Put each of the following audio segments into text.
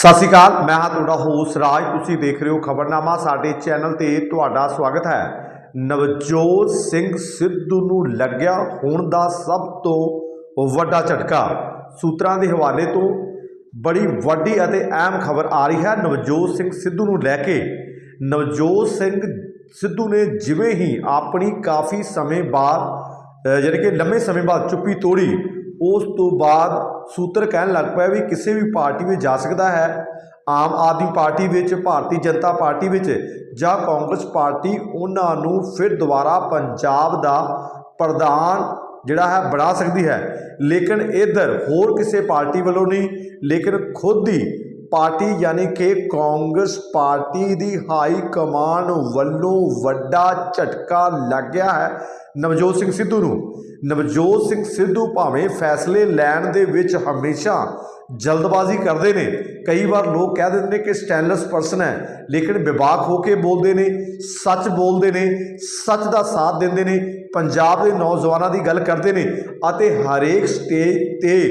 ਸਤਿ ਸ਼੍ਰੀ ਅਕਾਲ ਮੈਂ ਹਾਂ ਤੁਹਾਡਾ ਹੋਸ ਰਾਜ। ਤੁਸੀਂ ਦੇਖ ਰਹੇ ਹੋ ਖਬਰਨਾਮਾ ਸਾਡੇ ਚੈਨਲ ਤੇ ਤੁਹਾਡਾ ਸਵਾਗਤ ਹੈ। ਨਵਜੋਤ ਸਿੰਘ ਸਿੱਧੂ ਨੂੰ ਲੱਗਿਆ ਹੋਣ ਦਾ ਸਭ ਤੋਂ ਵੱਡਾ ਝਟਕਾ। ਸੂਤਰਾਂ ਦੇ ਹਵਾਲੇ ਤੋਂ ਬੜੀ ਵੱਡੀ ਅਤੇ ਅਹਿਮ ਖਬਰ ਆ ਰਹੀ ਹੈ। ਨਵਜੋਤ ਸਿੰਘ ਸਿੱਧੂ ਨੂੰ ਲੈ ਕੇ ਨਵਜੋਤ ਸਿੰਘ ਸਿੱਧੂ ਨੇ ਜਿਵੇਂ ਹੀ ਆਪਣੀ ਕਾਫੀ ਸਮੇਂ ਬਾਅਦ ਅ, ਕਿ ਲੰਮੇ ਸਮੇਂ ਬਾਅਦ ਚੁੱਪੀ ਤੋੜੀ ਉਸ ਤੋਂ ਬਾਅਦ ਸੂਤਰ ਕਹਿਣ ਲੱਗ ਪਿਆ ਵੀ ਕਿਸੇ ਵੀ ਪਾਰਟੀ ਵਿੱਚ ਜਾ ਸਕਦਾ ਹੈ। ਆਮ ਆਦਮੀ ਪਾਰਟੀ ਵਿੱਚ, ਭਾਰਤੀ ਜਨਤਾ ਪਾਰਟੀ ਵਿੱਚ ਜਾਂ ਕਾਂਗਰਸ ਪਾਰਟੀ, ਉਹਨਾਂ ਨੂੰ ਫਿਰ ਦੁਬਾਰਾ ਪੰਜਾਬ ਦਾ ਪ੍ਰਧਾਨ ਜਿਹੜਾ ਹੈ ਬਣਾ ਸਕਦੀ ਹੈ। ਲੇਕਿਨ ਇਧਰ ਹੋਰ ਕਿਸੇ ਪਾਰਟੀ ਵੱਲੋਂ ਨਹੀਂ, ਲੇਕਿਨ ਖੁਦ ਹੀ ਪਾਰਟੀ ਯਾਨੀ ਕਿ ਕਾਂਗਰਸ ਪਾਰਟੀ ਦੀ ਹਾਈ ਕਮਾਨ ਵੱਲੋਂ ਵੱਡਾ ਝਟਕਾ ਲੱਗ ਗਿਆ ਹੈ। ਨਵਜੋਤ ਸਿੰਘ ਸਿੱਧੂ ਨੂੰ। ਨਵਜੋਤ ਸਿੰਘ ਸਿੱਧੂ ਭਾਵੇਂ ਫੈਸਲੇ ਲੈਣ ਦੇ ਵਿੱਚ ਹਮੇਸ਼ਾ ਜਲਦਬਾਜ਼ੀ ਕਰਦੇ ਨੇ। ਕਈ ਵਾਰ ਲੋਕ ਕਹਿ ਦਿੰਦੇ ਨੇ ਕਿ ਸਟੈਨਲੈਸ ਪਰਸਨ ਹੈ, ਲੇਕਿਨ ਵਿਵਾਕ ਹੋ ਕੇ ਬੋਲਦੇ ਨੇ, ਸੱਚ ਬੋਲਦੇ ਨੇ, ਸੱਚ ਦਾ ਸਾਥ ਦਿੰਦੇ ਨੇ, ਪੰਜਾਬ ਦੇ ਨੌਜਵਾਨਾਂ ਦੀ ਗੱਲ ਕਰਦੇ ਨੇ ਅਤੇ ਹਰੇਕ ਸਟੇਜ ਤੇ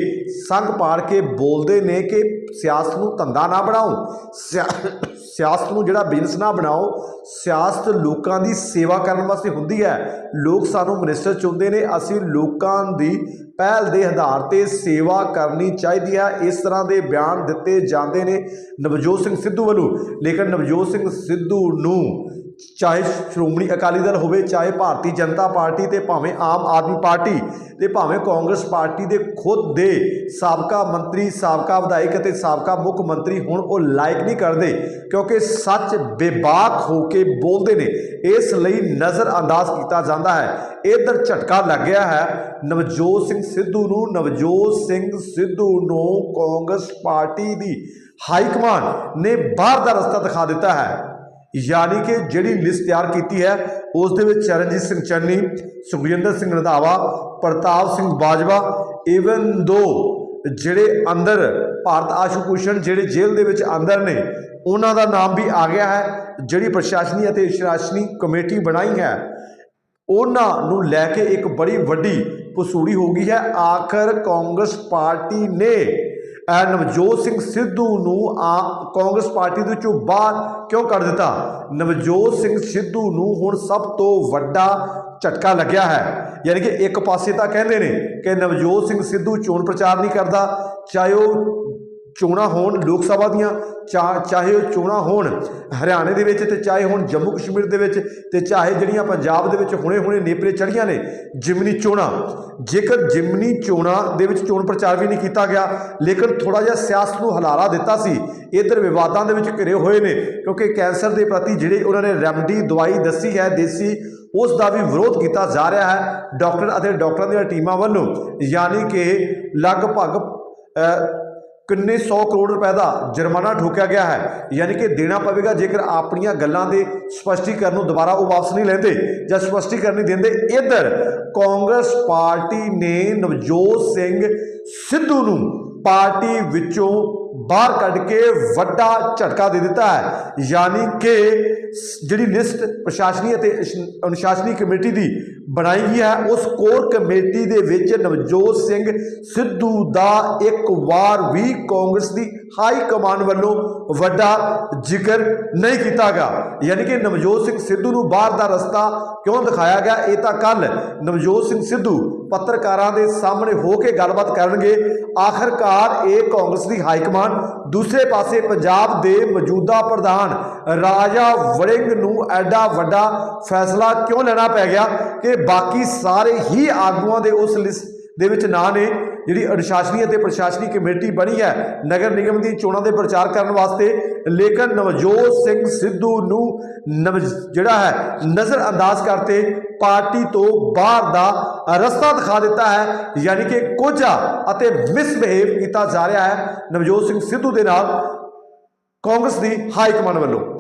ਸੰਗ ਪਾੜ ਕੇ ਬੋਲਦੇ ਨੇ ਕਿ ਸਿਆਸਤ ਨੂੰ ਧੰਦਾ ਨਾ ਬਣਾਓ, ਸਿਆ- ਸਿਆਸਤ ਨੂੰ ਜਿਹੜਾ ਬਿਜ਼ਨਸ ਨਾ ਬਣਾਓ, ਸਿਆਸਤ ਲੋਕਾਂ ਦੀ ਸੇਵਾ ਕਰਨ ਵਾਸਤੇ ਹੁੰਦੀ ਹੈ। ਲੋਕ ਸਾਨੂੰ ਮਿਨਿਸਟਰ ਚੁਣਦੇ ਨੇ, ਅਸੀਂ ਲੋਕਾਂ ਦੀ ਪਹਿਲ ਦੇ ਆਧਾਰ ਤੇ ਸੇਵਾ ਕਰਨੀ ਚਾਹੀਦੀ ਹੈ। ਇਸ ਤਰ੍ਹਾਂ ਦੇ ਬਿਆਨ ਦਿੱਤੇ ਜਾਂਦੇ ਨੇ ਨਵਜੋਤ ਸਿੰਘ ਸਿੱਧੂ ਵੱਲੋਂ। ਲੇਕਿਨ ਨਵਜੋਤ ਸਿੰਘ ਸਿੱਧੂ ਨੂੰ ਚਾਹੇ ਸ਼੍ਰੋਮਣੀ ਅਕਾਲੀ ਦਲ ਹੋਵੇ, ਚਾਹੇ ਭਾਰਤੀ ਜਨਤਾ ਪਾਰਟੀ ਤੇ ਭਾਵੇਂ ਆਮ ਆਦਮੀ ਪਾਰਟੀ ਤੇ ਭਾਵੇਂ ਕਾਂਗਰਸ ਪਾਰਟੀ ਦੇ ਖੁਦ ਦੇ ਸਾਬਕਾ ਮੰਤਰੀ, ਸਾਬਕਾ ਵਿਧਾਇਕ ਅਤੇ ਸਾਬਕਾ ਮੁੱਖ ਮੰਤਰੀ ਹੁਣ ਉਹ ਲਾਇਕ ਨਹੀਂ ਕਰਦੇ ਕਿਉਂਕਿ ਸੱਚ ਬੇਬਾਕ ਹੋ ਕੇ ਬੋਲਦੇ ਨੇ। ਇਸ ਲਈ ਨਜ਼ਰ ਅੰਦਾਜ਼ ਕੀਤਾ ਜਾਂਦਾ ਹੈ। ਇਧਰ ਝਟਕਾ ਲੱਗ ਗਿਆ ਹੈ। ਨਵਜੋਤ ਸਿੰਘ ਸਿੱਧੂ ਨੂੰ, ਨਵਜੋਤ ਸਿੰਘ ਸਿੱਧੂ ਨੂੰ ਕਾਂਗਰਸ ਪਾਰਟੀ ਦੀ ਹਾਈ ਕਮਾਨ ਨੇ ਬਾਹਰ ਦਾ ਰਸਤਾ ਦਿਖਾ ਦਿੱਤਾ ਹੈ। ਯਾਨੀ ਕਿ ਜਿਹੜੀ ਲਿਸਟ ਤਿਆਰ ਕੀਤੀ ਹੈ, ਉਸ ਦੇ ਵਿੱਚ ਚਰਨਜੀਤ ਸਿੰਘ ਚੰਨੀ, ਸੁਖਜਿੰਦਰ ਸਿੰਘ ਰੰਧਾਵਾ, ਪ੍ਰਤਾਪ ਸਿੰਘ ਬਾਜਵਾ ਇਵਨ ਦੋ ਜਿਹੜੇ ਅੰਦਰ ਭਾਰਤ ਆਸ਼ੂ ਭੂਸ਼ਣ ਜਿਹੜੇ ਜੇਲ੍ਹ ਦੇ ਵਿੱਚ ਅੰਦਰ ਨੇ, ਉਹਨਾਂ ਦਾ ਨਾਮ ਵੀ ਆ ਗਿਆ ਹੈ, ਜਿਹੜੀ ਪ੍ਰਸ਼ਾਸਨੀ ਅਤੇ ਸ਼ਾਸਨੀ ਕਮੇਟੀ ਬਣਾਈ ਹੈ, ਉਹਨਾਂ ਨੂੰ ਲੈ ਕੇ ਇੱਕ ਬੜੀ ਵੱਡੀ ਪਸੂੜੀ ਹੋ ਗਈ ਹੈ। ਆਖਰ ਕਾਂਗਰਸ ਪਾਰਟੀ ਨੇ ਨਵਜੋਤ ਸਿੰਘ ਸਿੱਧੂ ਨੂੰ ਆ ਕਾਂਗਰਸ ਪਾਰਟੀ ਦੇ ਵਿੱਚੋਂ ਬਾਹਰ ਕਿਉਂ ਕਰ ਦਿੱਤਾ? ਨਵਜੋਤ ਸਿੰਘ ਸਿੱਧੂ ਨੂੰ ਹੁਣ ਸਭ ਤੋਂ ਵੱਡਾ ਝਟਕਾ ਲੱਗਿਆ ਹੈ। ਯਾਨੀ ਕਿ ਇੱਕ ਪਾਸੇ ਤਾਂ ਕਹਿੰਦੇ ਨੇ ਕਿ ਨਵਜੋਤ ਸਿੰਘ ਸਿੱਧੂ ਚੋਣ ਪ੍ਰਚਾਰ ਨਹੀਂ ਕਰਦਾ, ਚਾਹੇ ਉਹ ਚੋਣਾਂ ਹੋਣ ਲੋਕ ਸਭਾ ਦੀਆਂ, ਚਾ- ਚਾਹੇ ਉਹ ਚੋਣਾਂ ਹੋਣ ਹਰਿਆਣੇ ਦੇ ਵਿੱਚ ਤੇ ਚਾਹੇ ਹੁਣ ਜੰਮੂ ਕਸ਼ਮੀਰ ਦੇ ਵਿੱਚ ਤੇ ਚਾਹੇ ਜਿਹੜੀਆਂ ਪੰਜਾਬ ਦੇ ਵਿੱਚ ਹੁਣੇ-ਹੁਣੇ ਨੇਪਰੇ ਚੜੀਆਂ ਨੇ, ਜਿਮਨੀ ਚੋਣਾਂ। ਜੇਕਰ ਜਿਮਨੀ ਚੋਣਾਂ ਦੇ ਵਿੱਚ ਚੋਣ ਪ੍ਰਚਾਰ ਵੀ ਨਹੀਂ ਕੀਤਾ ਗਿਆ, ਲੇਕਿਨ ਥੋੜਾ ਜਿਹਾ ਸਿਆਸਤ ਨੂੰ ਹਲਾਰਾ ਦਿੱਤਾ ਸੀ, ਇਧਰ ਵਿਵਾਦਾਂ ਦੇ ਵਿੱਚ ਘਿਰੇ ਹੋਏ ਨੇ, ਕਿਉਂਕਿ ਕੈਂਸਰ ਦੇ ਪ੍ਰਤੀ ਜਿਹੜੇ ਉਹਨਾਂ ਨੇ ਰੈਮਡੀ ਦਵਾਈ ਦੱਸੀ ਹੈ, ਦੇਸੀ, ਉਸ ਦਾ ਵੀ ਵਿਰੋਧ ਕੀਤਾ ਜਾ ਰਿਹਾ ਹੈ। ਡਾਕਟਰ ਅਤੇ ਡਾਕਟਰਾਂ ਦੀਆਂ ਟੀਮਾਂ ਵੱਲੋਂ, ਯਾਨੀ ਕਿ ਲਗਭਗ ਕਿੰਨੇ 100 ਕਰੋੜ ਰੁਪਏ ਦਾ ਜੁਰਮਾਨਾ ਠੋਕਿਆ ਗਿਆ ਹੈ। ਯਾਨੀ ਕਿ ਦੇਣਾ ਪਵੇਗਾ ਜੇਕਰ ਆਪਣੀਆਂ ਗੱਲਾਂ ਦੇ ਸਪਸ਼ਟੀਕਰਨ ਨੂੰ ਦੁਬਾਰਾ ਉਹ ਵਾਪਸ ਨਹੀਂ ਲੈਂਦੇ ਜਾਂ ਸਪਸ਼ਟੀਕਰਨ ਨਹੀਂ ਦਿੰਦੇ। ਇਧਰ ਕਾਂਗਰਸ ਪਾਰਟੀ ਨੇ ਨਵਜੋਤ ਸਿੰਘ ਸਿੱਧੂ ਨੂੰ ਪਾਰਟੀ ਵਿੱਚੋਂ ਬਾਹਰ ਕੱਢ ਕੇ ਵੱਡਾ ਝਟਕਾ ਦੇ ਦਿੱਤਾ ਹੈ। ਯਾਨੀ ਕਿ ਜਿਹੜੀ ਲਿਸਟ ਪ੍ਰਸ਼ਾਸਨੀ ਅਤੇ ਅਸ਼- ਅਨੁਸ਼ਾਸਨੀ ਕਮੇਟੀ ਦੀ ਬਣਾਈ ਗਈ ਹੈ, ਉਸ ਕੋਰ ਕਮੇਟੀ ਦੇ ਵਿੱਚ ਨਵਜੋਤ ਸਿੰਘ ਸਿੱਧੂ ਦਾ ਇੱਕ ਵਾਰ ਵੀ ਕਾਂਗਰਸ ਦੀ ਹਾਈ ਕਮਾਨ ਵੱਲੋਂ ਵੱਡਾ ਜ਼ਿਕਰ ਨਹੀਂ ਕੀਤਾ ਗਿਆ। ਯਾਨੀ ਕਿ ਨਵਜੋਤ ਸਿੰਘ ਸਿੱਧੂ ਨੂੰ ਬਾਹਰ ਦਾ ਰਸਤਾ ਕਿਉਂ ਦਿਖਾਇਆ ਗਿਆ, ਇਹ ਤਾਂ ਕੱਲ ਨਵਜੋਤ ਸਿੰਘ ਸਿੱਧੂ ਪੱਤਰਕਾਰਾਂ ਦੇ ਸਾਹਮਣੇ ਹੋ ਕੇ ਗੱਲਬਾਤ ਕਰਨਗੇ। ਆਖਰਕਾਰ ਇਹ ਕਾਂਗਰਸ ਦੀ ਹਾਈ ਕਮਾਨ ਦੂਸਰੇ ਪਾਸੇ ਪੰਜਾਬ ਦੇ ਮੌਜੂਦਾ ਪ੍ਰਧਾਨ ਰਾਜਾ ਵੜਿੰਗ ਨੂੰ ਐਡਾ ਵੱਡਾ ਫੈਸਲਾ ਕਿਉਂ ਲੈਣਾ ਪੈ ਗਿਆ ਕਿ ਬਾਕੀ ਸਾਰੇ ਹੀ ਆਗੂਆਂ ਦੇ ਉਸ ਲਿਸਟ ਦੇ ਵਿੱਚ ਨਾਂ ਨੇ, ਜਿਹੜੀ ਅਨੁਸ਼ਾਸਨੀ ਅਤੇ ਪ੍ਰਸ਼ਾਸਨੀ ਕਮੇਟੀ ਬਣੀ ਹੈ, ਨਗਰ ਨਿਗਮ ਦੀ ਚੋਣਾਂ ਦੇ ਪ੍ਰਚਾਰ ਕਰਨ ਵਾਸਤੇ। ਲੇਕਿਨ ਨਵਜੋਤ ਸਿੰਘ ਸਿੱਧੂ ਨੂੰ ਨਵ ਜਿਹੜਾ ਹੈ ਨਜ਼ਰ ਅੰਦਾਜ਼ ਕਰਤੇ ਪਾਰਟੀ ਤੋਂ ਬਾਹਰ ਦਾ ਰਸਤਾ ਦਿਖਾ ਦਿੱਤਾ ਹੈ, ਯਾਨੀ ਕਿ ਕੋਝਾ ਅਤੇ ਮਿਸਬਿਹੇਵ ਕੀਤਾ ਜਾ ਰਿਹਾ ਹੈ। ਨਵਜੋਤ ਸਿੰਘ ਸਿੱਧੂ ਦੇ ਨਾਲ ਕਾਂਗਰਸ ਦੀ ਹਾਈ ਕਮਾਂਡ ਵੱਲੋਂ।